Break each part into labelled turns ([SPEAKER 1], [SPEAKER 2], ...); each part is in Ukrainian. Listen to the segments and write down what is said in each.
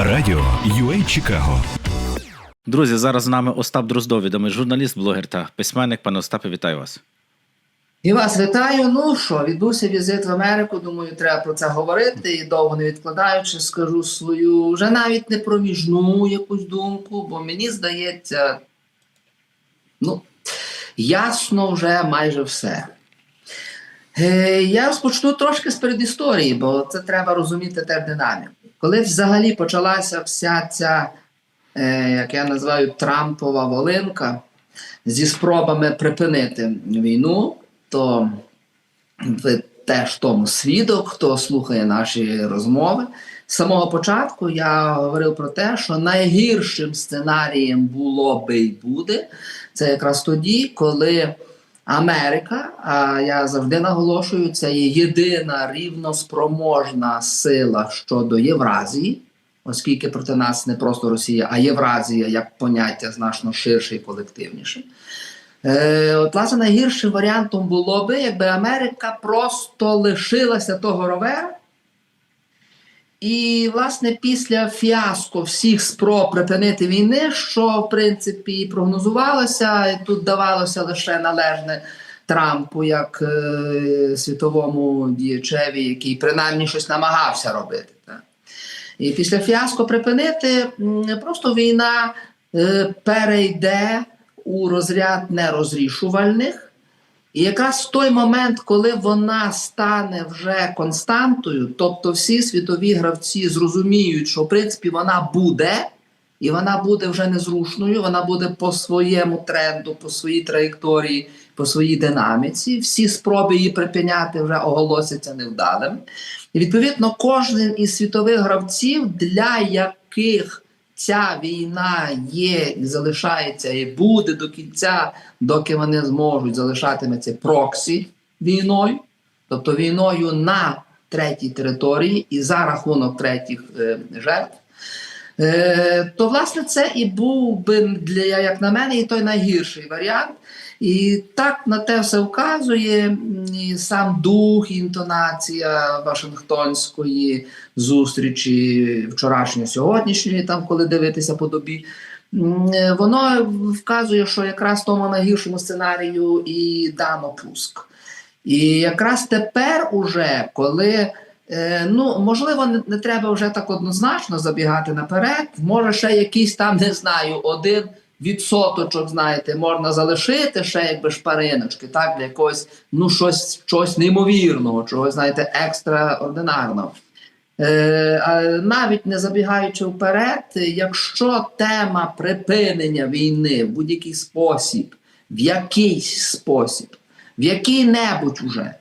[SPEAKER 1] Радіо UA Чикаго.
[SPEAKER 2] Друзі, зараз з нами Остап Дроздов, відомий журналіст, блогер та письменник. Пане Остапе, вітаю вас.
[SPEAKER 3] І вас вітаю. Ну що, відбувся візит в Америку. Думаю, треба про це говорити. І довго не відкладаючи, скажу свою вже навіть не проміжну якусь думку, бо мені здається, ну, ясно вже майже все. Е, я розпочну трошки з передісторії, бо це треба розуміти теж динаміку. Коли взагалі почалася вся ця, е, як я називаю, Трампова волинка зі спробами припинити війну, то ви теж тому свідок, хто слухає наші розмови. З самого початку я говорив про те, що найгіршим сценарієм було би й буде це якраз тоді, коли Америка, а я завжди наголошую, це є єдина рівноспроможна сила щодо Євразії, оскільки проти нас не просто Росія, а Євразія як поняття значно ширше і колективніше. Е, от, власне, найгіршим варіантом було би, якби Америка просто лишилася того ровера. І, власне, після фіаско всіх спроб припинити війни, що в принципі і прогнозувалося, і тут давалося лише належне Трампу як е, світовому діячеві, який принаймні щось намагався робити. Так? І після фіаско припинити просто війна е, перейде у розряд нерозрішувальних. І якраз в той момент, коли вона стане вже константою, тобто всі світові гравці зрозуміють, що в принципі вона буде, і вона буде вже незрушною, вона буде по своєму тренду, по своїй траєкторії, по своїй динаміці. Всі спроби її припиняти вже оголосяться невдалим. І відповідно, кожен із світових гравців, для яких ця війна є і залишається, і буде до кінця, доки вони зможуть залишатиметься проксі війною, тобто війною на третій території і за рахунок третіх е, жертв. Е, то, власне, це і був би для, як на мене, і той найгірший варіант. І так на те все вказує і сам дух, і інтонація Вашингтонської зустрічі вчорашньої сьогоднішньої, там коли дивитися по добі. Е, Воно вказує, що якраз тому найгіршому сценарію і дано пуск. І якраз тепер, уже, коли е, ну можливо, не, не треба вже так однозначно забігати наперед, може ще якийсь там, не знаю, один відсоточок, знаєте, можна залишити ще якби шпариночки, так, для якогось, ну, щось, щось неймовірного, чогось, знаєте, екстраординарного. Е, навіть не забігаючи вперед, якщо тема припинення війни в будь-який спосіб, в якийсь спосіб, в який-небудь уже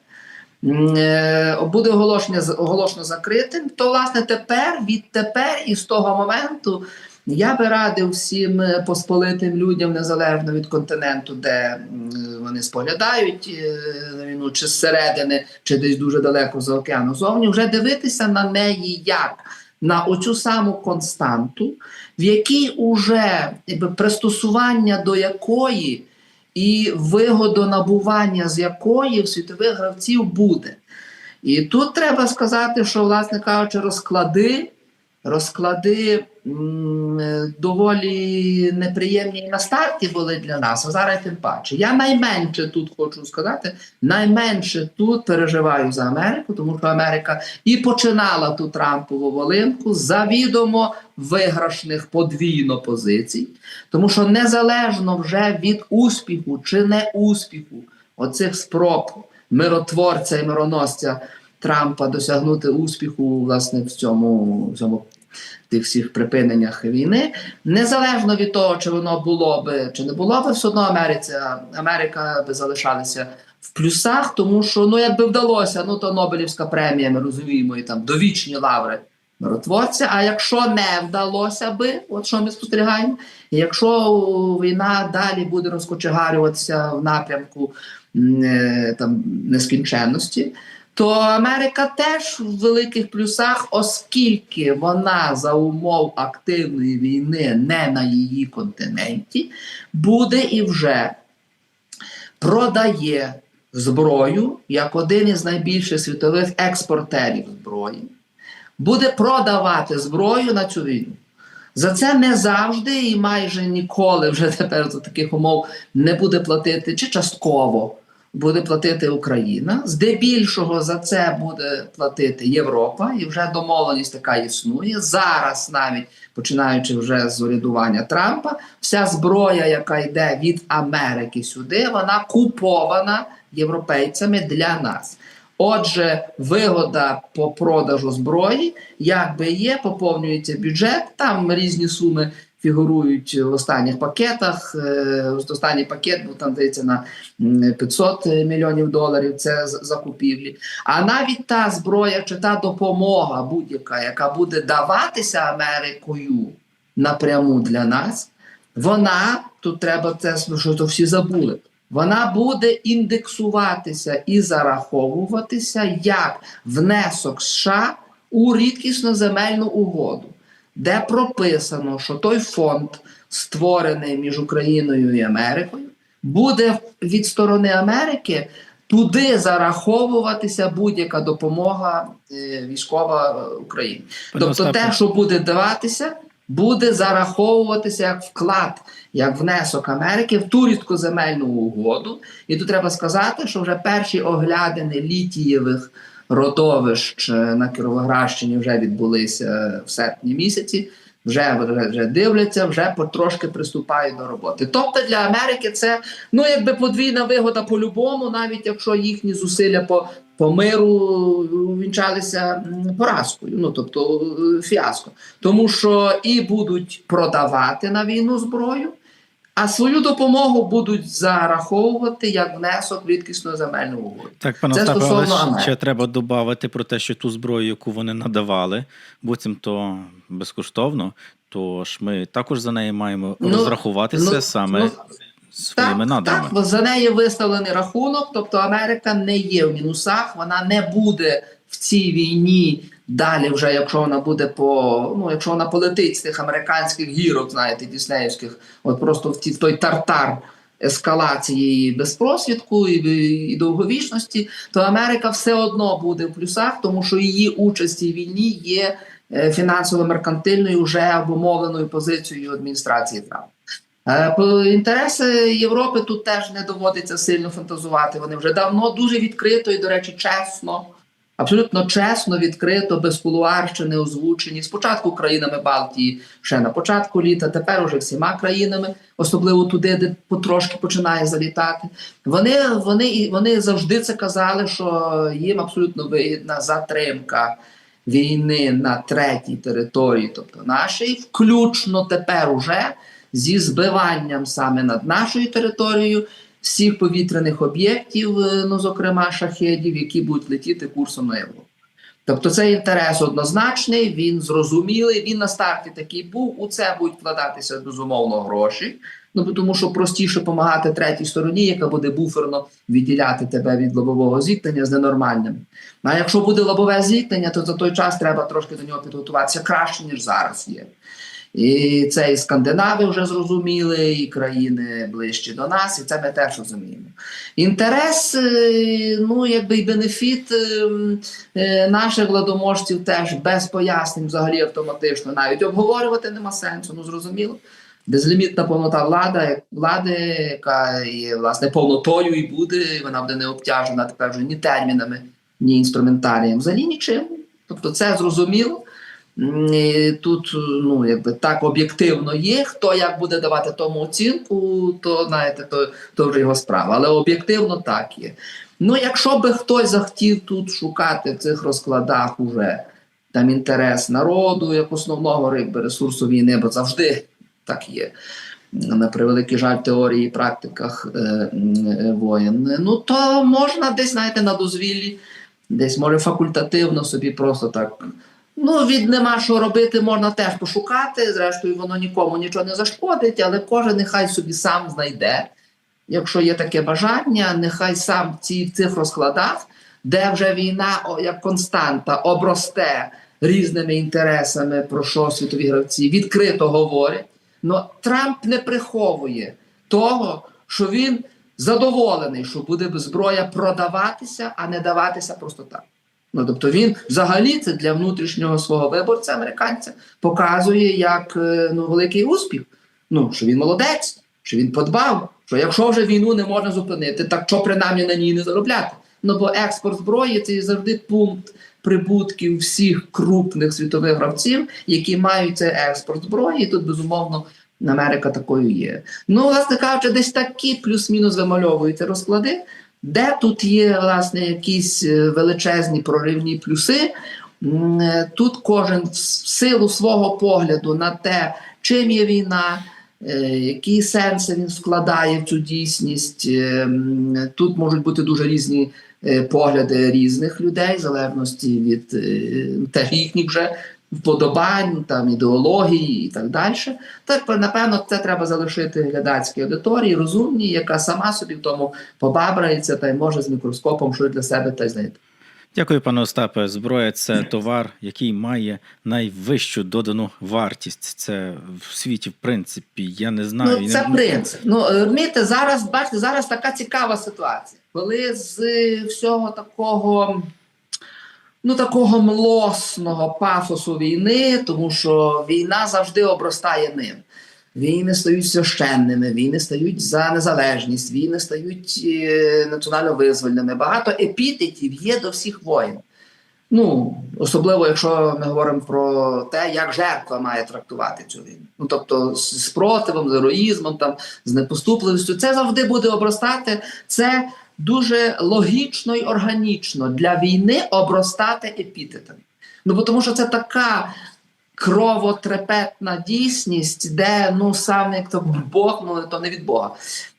[SPEAKER 3] е, буде оголошення оголошено закритим, то власне тепер, відтепер і з того моменту я би радив всім е, посполитим людям, незалежно від континенту, де вони споглядають е, на чи зсередини, чи десь дуже далеко за океану зовні, вже дивитися на неї як на оцю саму константу, в якій уже якби, пристосування до якої і вигодонабування з якої в світових гравців буде. І тут треба сказати, що, власне кажучи, розклади, розклади е, доволі неприємні на старті були для нас, а зараз тим паче. Я найменше тут хочу сказати, найменше тут переживаю за Америку, тому що Америка і починала ту Трампову волинку завідомо виграшних подвійно позицій, тому що незалежно вже від успіху чи не успіху оцих спроб миротворця і мироносця Трампа досягнути успіху власне в цьому, в цьому тих всіх припиненнях війни, незалежно від того, чи воно було би чи не було би, все одно Америця, Америка би залишалася в плюсах, тому що ну якби вдалося, ну то Нобелівська премія, ми розуміємо, і там довічні лаври миротворця. А якщо не вдалося би, от що ми спостерігаємо, якщо війна далі буде розкочегарюватися в напрямку е, там нескінченності, то Америка теж в великих плюсах, оскільки вона за умов активної війни не на її континенті, буде і вже продає зброю як один із найбільших світових експортерів зброї. буде продавати зброю на цю війну. За це не завжди і майже ніколи вже тепер за таких умов не буде платити чи частково буде платити Україна. Здебільшого за це буде платити Європа, і вже домовленість така існує. Зараз, навіть починаючи вже з урядування Трампа, вся зброя, яка йде від Америки сюди, вона купована європейцями для нас. Отже, вигода по продажу зброї, як би є, поповнюється бюджет. Там різні суми фігурують в останніх пакетах. Е, Останній пакет був там здається на 500 мільйонів доларів. Це закупівлі. А навіть та зброя чи та допомога будь-яка, яка буде даватися Америкою напряму для нас, вона тут треба це що то всі забули. Вона буде індексуватися і зараховуватися як внесок США у рідкісну земельну угоду, де прописано, що той фонд, створений між Україною і Америкою, буде від сторони Америки туди зараховуватися будь-яка допомога е, військова е, Україні.
[SPEAKER 2] Пане
[SPEAKER 3] Тобто, те, що буде даватися, буде зараховуватися як вклад, як внесок Америки в ту рідкоземельну угоду. І тут треба сказати, що вже перші оглядини літієвих родовищ е, на Кіровоградщині вже відбулися в серпні місяці. Вже, вже, вже дивляться, вже потрошки приступають до роботи. Тобто для Америки це ну якби подвійна вигода по-любому, навіть якщо їхні зусилля по, по миру вінчалися поразкою, ну тобто е, фіаско. Тому що і будуть продавати на війну зброю, а свою допомогу будуть зараховувати як внесок в рідкісну земельну угоду.
[SPEAKER 2] Так, пане
[SPEAKER 3] Це
[SPEAKER 2] Остапе, але
[SPEAKER 3] Америки.
[SPEAKER 2] ще треба додати про те, що ту зброю, яку вони надавали, буцімто безкоштовно, то ж ми також за неї маємо
[SPEAKER 3] Ну,
[SPEAKER 2] розрахуватися
[SPEAKER 3] ну,
[SPEAKER 2] саме
[SPEAKER 3] ну,
[SPEAKER 2] своїми
[SPEAKER 3] так,
[SPEAKER 2] надрами.
[SPEAKER 3] Так, за неї виставлений рахунок, тобто Америка не є в мінусах, вона не буде в цій війні далі, вже якщо вона буде по ну, якщо вона полетить з тих американських гірок, знаєте, діснеївських, от просто в, ті, в той тартар ескалації безпросвідку і, і довговічності, то Америка все одно буде в плюсах, тому що її участь у війні є е, фінансово-меркантильною вже обумовленою позицією адміністрації Трампа. Е, По інтереси Європи тут теж не доводиться сильно фантазувати. Вони вже давно дуже відкрито і, до речі, чесно, абсолютно чесно, відкрито, без кулуарщини озвучені. Спочатку країнами Балтії ще на початку літа, тепер уже всіма країнами, особливо туди, де потрошки починає залітати. Вони, вони, вони завжди це казали, що їм абсолютно вигідна затримка війни на третій території, тобто нашій, включно тепер уже зі збиванням саме над нашою територією всіх повітряних об'єктів, е, ну зокрема шахедів, які будуть летіти курсом на Європу. Тобто цей інтерес однозначний, він зрозумілий. Він на старті такий був. У це будуть вкладатися безумовно гроші. Ну тому, що простіше допомагати третій стороні, яка буде буферно відділяти тебе від лобового зіткнення з ненормальним. А якщо буде лобове зіткнення, то за той час треба трошки до нього підготуватися краще ніж зараз є. І це і скандинави вже зрозуміли, і країни ближчі до нас, і це ми теж розуміємо. Інтерес, е, ну якби і бенефіт е, е, наших владоможців теж без пояснень, взагалі автоматично навіть обговорювати нема сенсу. Ну зрозуміло. Безлімітна повнота влада, як влади, яка є власне повнотою і буде, вона буде не обтяжена тепер вже ні термінами, ні інструментарієм, взагалі нічим. Тобто це зрозуміло. Тут ну якби так об'єктивно є. Хто як буде давати тому оцінку, то знаєте, то, то вже його справа. Але об'єктивно так є. Ну, якщо би хтось захотів тут шукати в цих розкладах уже там інтерес народу як основного якби, ресурсу війни, бо завжди так є. На превеликий жаль, теорії і практиках е, е, воєн. Ну то можна десь, знаєте, на дозвіллі, десь може факультативно собі просто так. Ну, від нема що робити, можна теж пошукати. Зрештою, воно нікому нічого не зашкодить, але кожен нехай собі сам знайде. Якщо є таке бажання, нехай сам ці, в цих розкладах, де вже війна як константа обросте різними інтересами, про що світові гравці відкрито говорять. Но Трамп не приховує того, що він задоволений, що буде зброя продаватися, а не даватися просто так. Ну, тобто він взагалі це для внутрішнього свого виборця американця показує як е, ну, великий успіх. Ну, що він молодець, що він подбав, що якщо вже війну не можна зупинити, так що принаймні на ній не заробляти? Ну бо експорт зброї це завжди пункт прибутків всіх крупних світових гравців, які мають цей експорт зброї. І тут безумовно Америка такою є. Ну, власне кажучи, десь такі плюс-мінус вимальовуються розклади. Де тут є власне якісь е, величезні проривні плюси? Е, Тут кожен в силу свого погляду на те, чим є війна, е, які сенси він вкладає в цю дійсність. Тут можуть бути дуже різні погляди різних людей, в залежності від їхніх вже вподобань, там ідеології і так далі. Так, напевно, це треба залишити глядацькій аудиторії, розумній, яка сама собі в тому побабрається та й може з мікроскопом щось для себе та й знайти.
[SPEAKER 2] Дякую, пане Остапе. Зброя це товар, який має найвищу додану вартість. Це в світі, в принципі, я не знаю.
[SPEAKER 3] Ну, це
[SPEAKER 2] Не-
[SPEAKER 3] принцип. Ну, е, розумієте, зараз, бачите, зараз така цікава ситуація. Коли з всього такого, ну, такого млосного пафосу війни, тому що війна завжди обростає ним. Війни стають священними, війни стають за незалежність, війни стають е, національно-визвольними. Багато епітетів є до всіх воїн. Ну, особливо, якщо ми говоримо про те, як жертва має трактувати цю війну. Ну тобто з спротивом, з героїзмом, там з непоступливістю, це завжди буде обростати. Це дуже логічно і органічно для війни обростати епітетами. Ну бо тому, що це така кровотрепетна дійсність, де ну сам як то Бог, ну то не від Бога.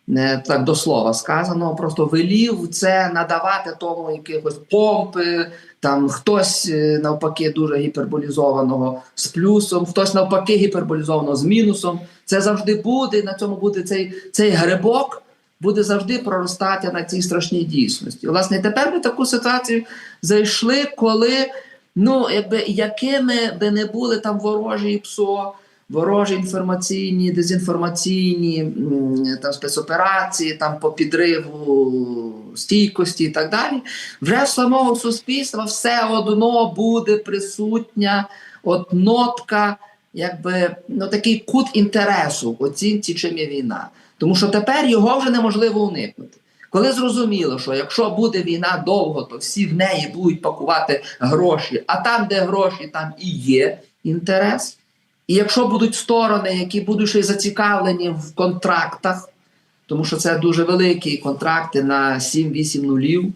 [SPEAKER 3] Не так до слова сказано, просто велів це надавати тому якихось помпи, там хтось е, навпаки дуже гіперболізованого з плюсом, хтось навпаки гіперболізованого з мінусом. Це завжди буде. На цьому буде цей, цей грибок. Буде завжди проростати на цій страшній дійсності. Власне, тепер ми таку ситуацію зайшли, коли ну, якби якими би не були там ворожі ПСО, ворожі інформаційні, дезінформаційні там спецоперації, там по підриву стійкості і так далі, вже самого суспільства все одно буде присутня от нотка, якби ну такий кут інтересу оцінці, чим є війна. Тому що тепер його вже неможливо уникнути. Коли зрозуміло, що якщо буде війна довго, то всі в неї будуть пакувати гроші, а там, де гроші, там і є інтерес. І якщо будуть сторони, які будуть ще й зацікавлені в контрактах, тому що це дуже великі контракти на 7-8 нулів,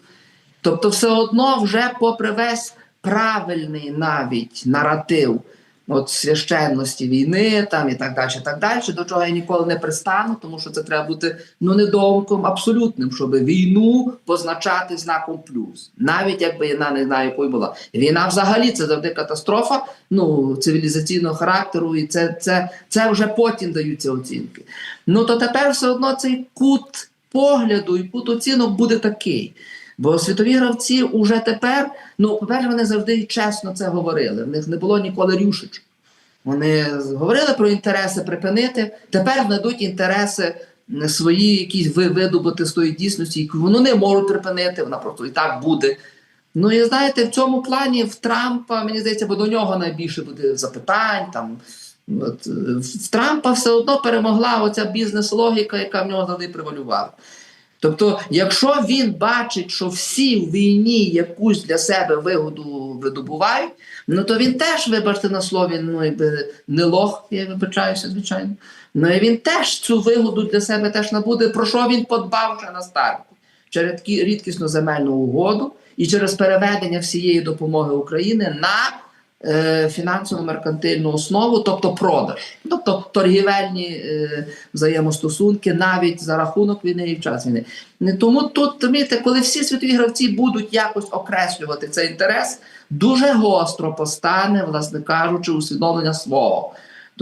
[SPEAKER 3] тобто все одно вже попри весь правильний навіть наратив от священності війни там і так далі, і так далі, до чого я ніколи не пристану, тому що це треба бути ну недомком абсолютним, щоб війну позначати знаком плюс. Навіть якби вона не знаю, якою була. Війна взагалі це завжди катастрофа ну, цивілізаційного характеру, і це, це, це вже потім даються оцінки. Ну то тепер все одно цей кут погляду і кут оцінок буде такий. Бо світові гравці уже тепер, ну, по-перше, вони завжди чесно це говорили. В них не було ніколи рюшечок. Вони говорили про інтереси припинити, тепер знайдуть інтереси свої, якісь ви- видобути з тої дійсності, яку вони не можуть припинити, вона просто і так буде. Ну і знаєте, в цьому плані в Трампа, мені здається, бо до нього найбільше буде запитань. Там, от, е, в Трампа все одно перемогла оця бізнес-логіка, яка в нього завжди превалювала. Тобто, якщо він бачить, що всі в війні якусь для себе вигоду видобувають, ну то він теж, вибачте на слові, ну якби не лох, я вибачаюся, звичайно. Ну і він теж цю вигоду для себе теж набуде, про що він подбав вже на старті через рідкісну земельну угоду і через переведення всієї допомоги України на е, фінансово-меркантильну основу, тобто продаж, тобто торгівельні е, взаємостосунки навіть за рахунок війни і в час війни. Не тому тут розумієте, коли всі світові гравці будуть якось окреслювати цей інтерес, дуже гостро постане, власне кажучи, усвідомлення свого.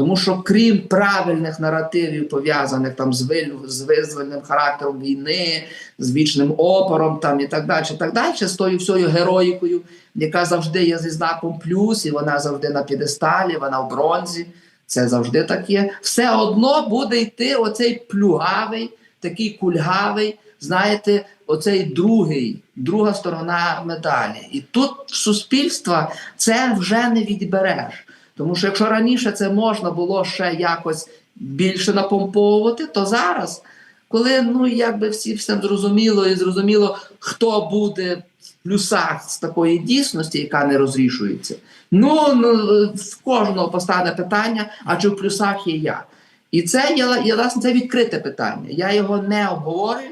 [SPEAKER 3] Тому що крім правильних наративів, пов'язаних там з, визвольним характером війни, з вічним опором там і так далі, так далі, з тою всією героїкою, яка завжди є зі знаком плюс, і вона завжди на п'єдесталі, вона в бронзі. Це завжди так є. Все одно буде йти оцей плюгавий, такий кульгавий, знаєте, оцей другий, друга сторона медалі. І тут суспільства це вже не відбереш. Тому що якщо раніше це можна було ще якось більше напомповувати, то зараз, коли ну якби всі все зрозуміло і зрозуміло, хто буде в плюсах з такої дійсності, яка не розрішується, ну, ну в кожного постане питання: а чи в плюсах є я? І це є, власне це відкрите питання. Я його не обговорюю,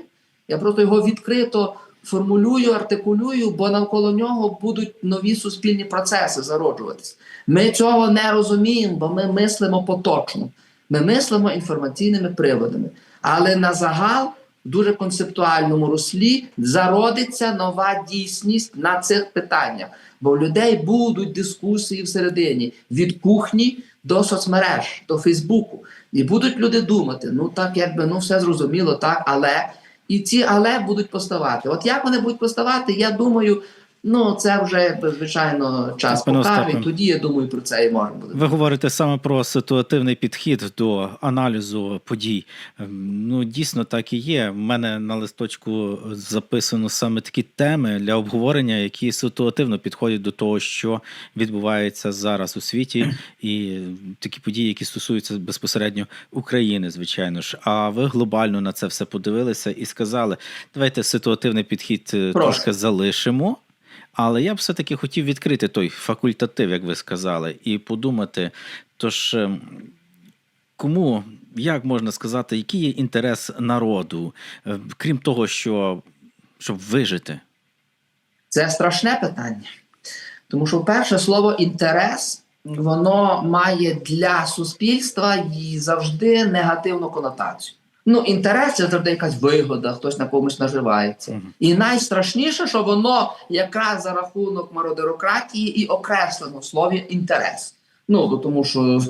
[SPEAKER 3] я просто його відкрито формулюю, артикулюю, бо навколо нього будуть нові суспільні процеси зароджуватися. Ми цього не розуміємо, бо ми мислимо поточно. Ми мислимо інформаційними приводами. Але на загал, в дуже концептуальному руслі, зародиться нова дійсність на цих питаннях. Бо в людей будуть дискусії всередині від кухні до соцмереж, до Фейсбуку. І будуть люди думати: ну так, якби ну все зрозуміло, так, але і ці але будуть поставати. От як вони будуть поставати, я думаю, ну це вже звичайно час покаже. Тоді я думаю про це і можна буде.
[SPEAKER 2] Ви говорите саме про ситуативний підхід до аналізу подій. Ем, Ну, дійсно так і є. У мене на листочку записано саме такі теми для обговорення, які ситуативно підходять до того, що відбувається зараз у світі, і такі події, які стосуються безпосередньо України, звичайно ж. А ви глобально на це все подивилися і сказали: давайте ситуативний підхід е,
[SPEAKER 3] Прошу.
[SPEAKER 2] трошки залишимо. Але я б все-таки хотів відкрити той факультатив, як ви сказали, і подумати, тож ем, кому, як можна сказати, який є інтерес народу, е, крім того, що щоб вижити.
[SPEAKER 3] Це страшне питання. Тому що, перше слово інтерес воно має для суспільства і завжди негативну конотацію. Ну, інтерес це завжди якась вигода, хтось на комусь наживається.
[SPEAKER 2] Мгм.
[SPEAKER 3] І найстрашніше, що воно якраз за рахунок мародерократії і окреслено в слові інтерес. Ну, тому що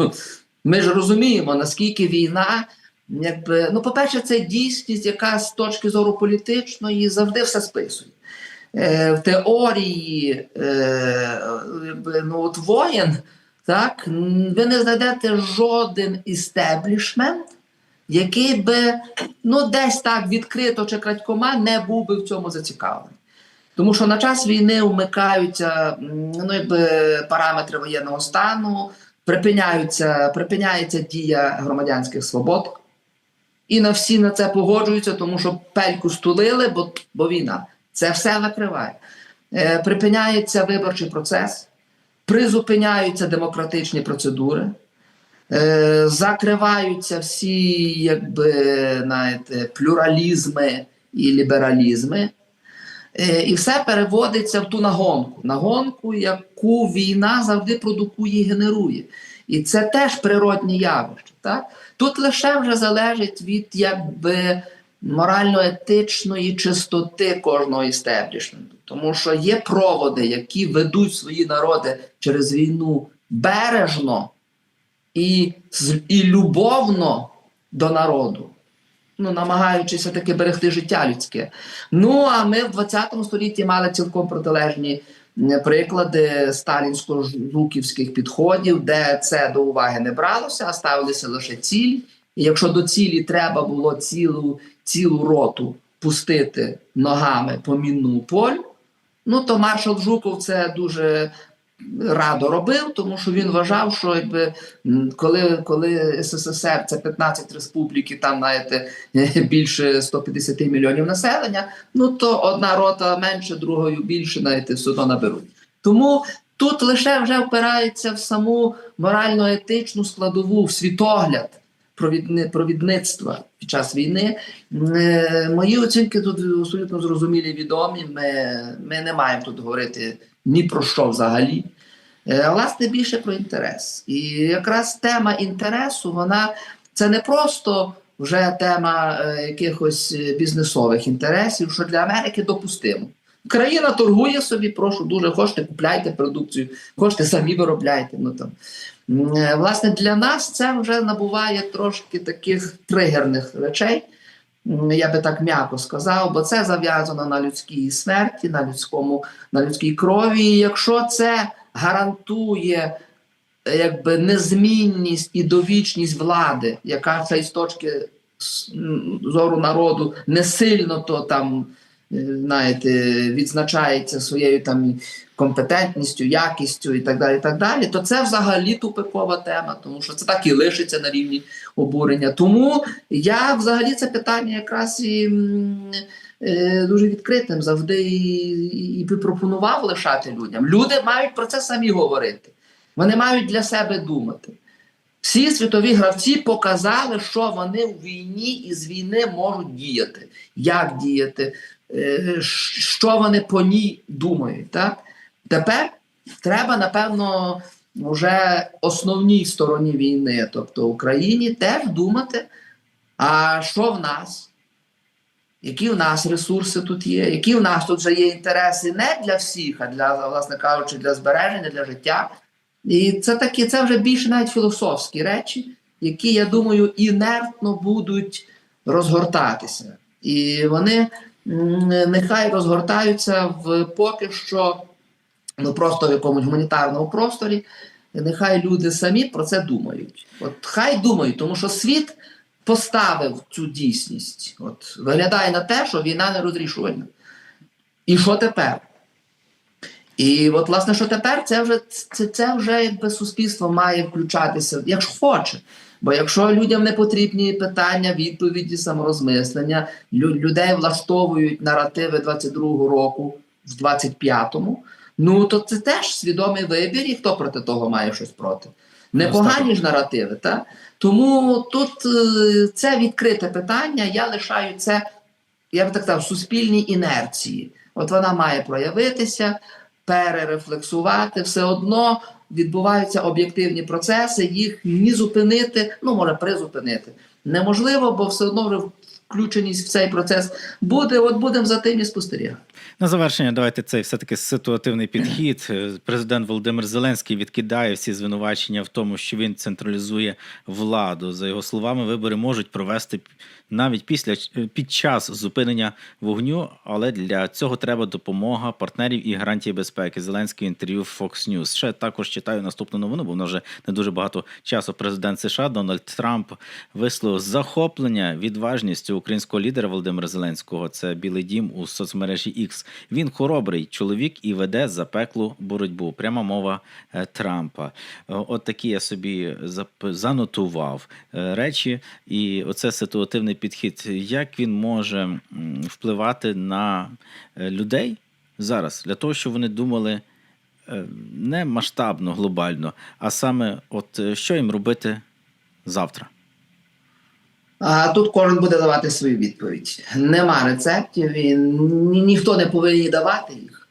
[SPEAKER 3] ми ж розуміємо, наскільки війна, якби, ну, по-перше, це дійсність, яка з точки зору політичної завжди все списує. Е, в теорії е, якби, ну, от воєн, так, ви не знайдете жоден істеблішмент, який би ну, десь так відкрито чи крадькома не був би в цьому зацікавлений. Тому що на час війни вмикаються ну, якби, параметри воєнного стану, припиняються, припиняється дія громадянських свобод. І на всі на це погоджуються, тому що пельку стулили, бо, бо війна. Це все накриває. Е, припиняється виборчий процес, призупиняються демократичні процедури, е, закриваються всі якби, знаєте, плюралізми і лібералізми. Е, і все переводиться в ту нагонку. Нагонку, яку війна завжди продукує і генерує. І це теж природні явище. Так? Тут лише вже залежить від якби, морально-етичної чистоти кожного істеблішменту. Тому що є проводи, які ведуть свої народи через війну бережно і, і любовно до народу. Ну, намагаючися таки берегти життя людське. Ну а ми в 20 столітті мали цілком протилежні приклади сталінсько-жуківських підходів, де це до уваги не бралося, а ставилися лише цілі. І якщо до цілі треба було цілу, цілу роту пустити ногами по мінному полю, ну то маршал Жуков це дуже радо робив, тому що він вважав, що якби коли, коли СССР це 15 республік, і там знаєте, більше 150 мільйонів населення, ну то одна рота менше, другою більше, знаєте, все одно наберуть. Тому тут лише вже впирається в саму морально-етичну складову, в світогляд провідни, провідництва під час війни. Е, Мої оцінки тут абсолютно зрозумілі, відомі. Ми, ми не маємо тут говорити ні про що взагалі. Е, власне більше про інтерес. І якраз тема інтересу, вона це не просто вже тема е, якихось е, бізнесових інтересів, що для Америки допустимо. Країна торгує собі, прошу дуже хочете, купляйте продукцію, хочете самі виробляйте. Ну там власне для нас це вже набуває трошки таких тригерних речей. Я би так м'яко сказав, бо це зав'язано на людській смерті, на людському, на людській крові. І якщо це гарантує е, якби незмінність і довічність влади, яка це із точки зору народу не сильно то там, е, знаєте, відзначається своєю там компетентністю, якістю і так далі, і так далі, то це взагалі тупикова тема, тому що це так і лишиться на рівні обурення. Тому я взагалі це питання якраз і е, дуже відкритим завжди і, і, пропонував лишати людям. Люди мають про це самі говорити. Вони мають для себе думати. Всі світові гравці показали, що вони в війні і з війни можуть діяти, як діяти, е, що вони по ній думають. Так? Тепер треба, напевно, вже основній стороні війни, тобто Україні, теж думати, а що в нас? Які в нас ресурси тут є, які в нас тут вже є інтереси не для всіх, а для, власне кажучи, для збереження, для життя. І це такі, це вже більше навіть філософські речі, які, я думаю, інертно будуть розгортатися. І вони нехай розгортаються в поки що ну просто в якомусь гуманітарному просторі. Нехай люди самі про це думають. От хай думають, тому що світ поставив цю дійсність. От виглядає на те, що війна не розрішувальна. І що тепер? І от, власне, що тепер це вже це, це вже якби суспільство має включатися, якщо хоче. Бо якщо людям не потрібні питання, відповіді, саморозмислення, лю- людей влаштовують наративи 22-го року в 25-му, ну то це теж свідомий вибір, і хто проти того має щось проти. Непогані ж наративи, так? Тому тут е, це відкрите питання. Я лишаю це, я б так сказав, суспільній інерції. От вона має проявитися, перерефлексувати, все одно відбуваються об'єктивні процеси, їх ні зупинити, ну може призупинити. Неможливо, бо все одно вже включеність в цей процес буде. От будемо за тим і спостерігати.
[SPEAKER 2] На завершення, давайте цей все-таки ситуативний підхід. Е, Президент Володимир Зеленський відкидає всі звинувачення в тому, що він централізує владу. За його словами, вибори можуть провести навіть після під час зупинення вогню, але для цього треба допомога партнерів і гарантії безпеки. Зеленський інтерв'ю Fox News. Ще також читаю наступну новину, бо вона вже не дуже багато часу. Президент США Дональд Трамп висловив захоплення відважністю українського лідера Володимира Зеленського. Це Білий Дім у соцмережі X. Він хоробрий чоловік і веде запеклу боротьбу. Пряма мова е, Трампа. Е, От такі я собі занотував е, речі, і оце ситуативний підхід. Як він може впливати на людей зараз для того, щоб вони думали не масштабно, глобально, а саме, от що їм робити завтра?
[SPEAKER 3] А тут кожен буде давати свою відповідь. Нема рецептів, і ні, ніхто не повинен давати їх.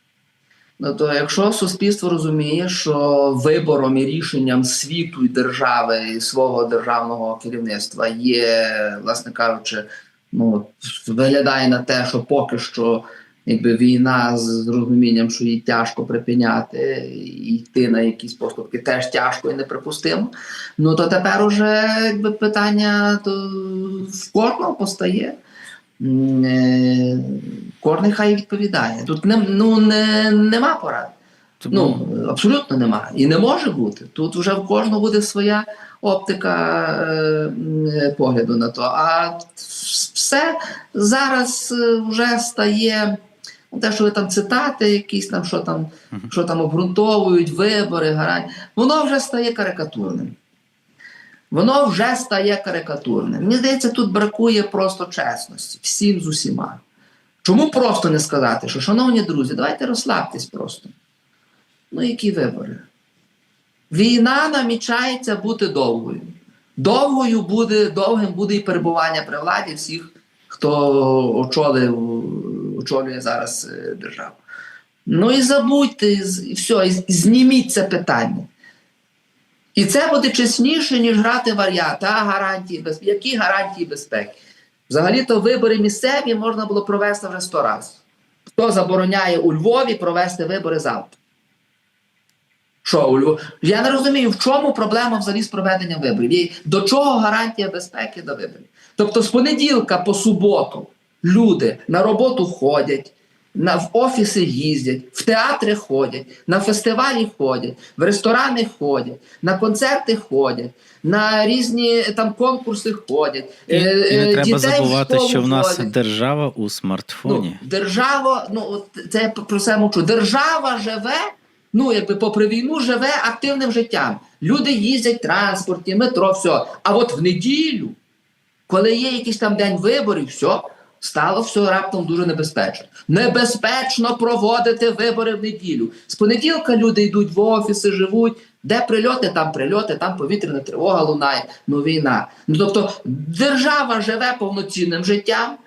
[SPEAKER 3] Ну то якщо суспільство розуміє, що вибором і рішенням світу і держави і свого державного керівництва є, власне кажучи, ну виглядає на те, що поки що якби війна з розумінням, що їй тяжко припиняти і йти на якісь поступки теж тяжко і неприпустимо. Ну то тепер уже якби питання то в кожного постає. Е, Кожен хай відповідає. Тут не, ну, не, нема порад.
[SPEAKER 2] Тому
[SPEAKER 3] Ну, абсолютно нема. І не може бути. Тут вже в кожного буде своя оптика е, е, погляду на то. А все зараз е, вже стає. Ну, Те, що ви там цитати, якісь там, що там, що там обґрунтовують, вибори, гарантії, воно вже стає карикатурним. Воно вже стає карикатурним. Мені здається, тут бракує просто чесності всім з усіма. Чому просто не сказати, що, шановні друзі, давайте розслабтесь просто. Ну, які вибори? Війна намічається бути довгою. Довгою буде, довгим буде і перебування при владі всіх, хто очолив, очолює зараз е, державу. Ну і забудьте, і все, і зніміть це питання. І це буде чесніше, ніж грати варіант. А гарантії безпеки. Які гарантії безпеки? Взагалі-то вибори місцеві можна було провести вже сто разів. Хто забороняє у Львові провести вибори завтра? Що у Львові? Я не розумію, в чому проблема взагалі з проведенням виборів. До чого гарантія безпеки до виборів? Тобто з понеділка по суботу люди на роботу ходять, на, в офіси їздять, в театри ходять, на фестивалі ходять, в ресторани ходять, на концерти ходять, на різні там конкурси ходять.
[SPEAKER 2] І,
[SPEAKER 3] е,
[SPEAKER 2] і не
[SPEAKER 3] е,
[SPEAKER 2] треба забувати, що в нас
[SPEAKER 3] водять.
[SPEAKER 2] держава у смартфоні.
[SPEAKER 3] Ну, держава, ну от це я про це мовчу. Держава живе, ну якби попри війну, живе активним життям. Люди їздять в транспорті, метро, все. А от в неділю, коли є якийсь там день виборів, все, стало все раптом дуже небезпечно. Небезпечно проводити вибори в неділю. З понеділка люди йдуть в офіси, живуть. Де прильоти, там прильоти, там повітряна тривога лунає, ну війна. Ну тобто держава живе повноцінним життям,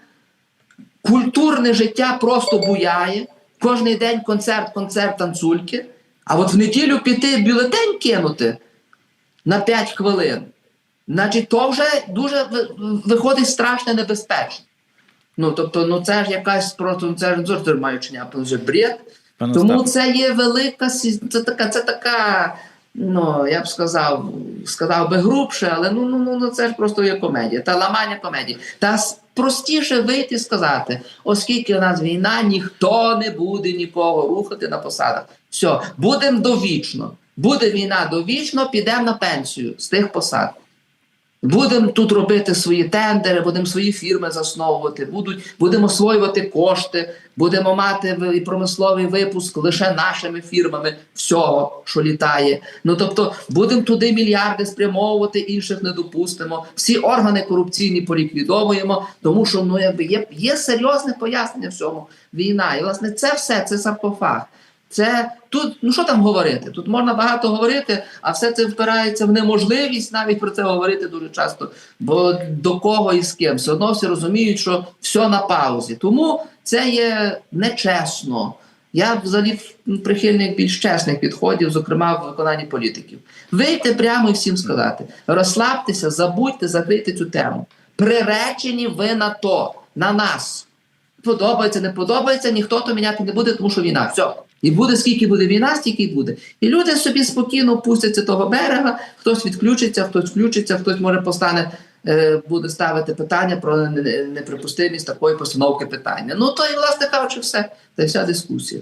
[SPEAKER 3] культурне життя просто буяє. Кожний день концерт, концерт, танцульки. А от в неділю піти бюлетень кинути на 5 хвилин. Значить, то вже дуже виходить страшно небезпечно. Ну, тобто, ну це ж якась просто ну, це ж зовсім маючня, це вже бред.
[SPEAKER 2] Пане
[SPEAKER 3] Тому
[SPEAKER 2] Остапе,
[SPEAKER 3] це є велика це така, це така, ну я б сказав, сказав би грубше, але ну, ну, ну, ну це ж просто є комедія, та ламання комедії. Та простіше вийти і сказати, оскільки у нас війна, ніхто не буде нікого рухати на посадах. Все, будемо довічно. Буде війна довічно, підемо на пенсію з тих посад. Будемо тут робити свої тендери, будемо свої фірми засновувати, будуть, будемо освоювати кошти, будемо мати і промисловий випуск лише нашими фірмами всього, що літає. Ну тобто будемо туди мільярди спрямовувати, інших не допустимо. Всі органи корупційні поліквідовуємо, тому що ну якби є, є серйозне пояснення всьому. Війна. І власне це все, це саркофаг. Це тут, ну що там говорити? Тут можна багато говорити, а все це впирається в неможливість навіть про це говорити дуже часто. Бо до кого і з ким все одно всі розуміють, що все на паузі. Тому це є нечесно. Я взагалі прихильник більш чесних підходів, зокрема в виконанні політиків. Вийти прямо і всім сказати: розслабтеся, забудьте, закрийте цю тему. Приречені ви на то, на нас. Подобається, не подобається, ніхто то міняти не буде, тому що війна. Все. І буде скільки буде війна, стільки й буде. І люди собі спокійно пустяться того берега, хтось відключиться, хтось включиться, хтось може постане, е, буде ставити питання про не- не- неприпустимість такої постановки питання. Ну то і власне кажучи, все. Та вся дискусія.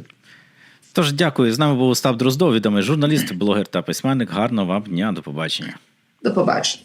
[SPEAKER 2] Тож дякую. З нами був Остап Дроздов, відомий журналіст, блогер та письменник. Гарного вам дня. До побачення.
[SPEAKER 3] До побачення.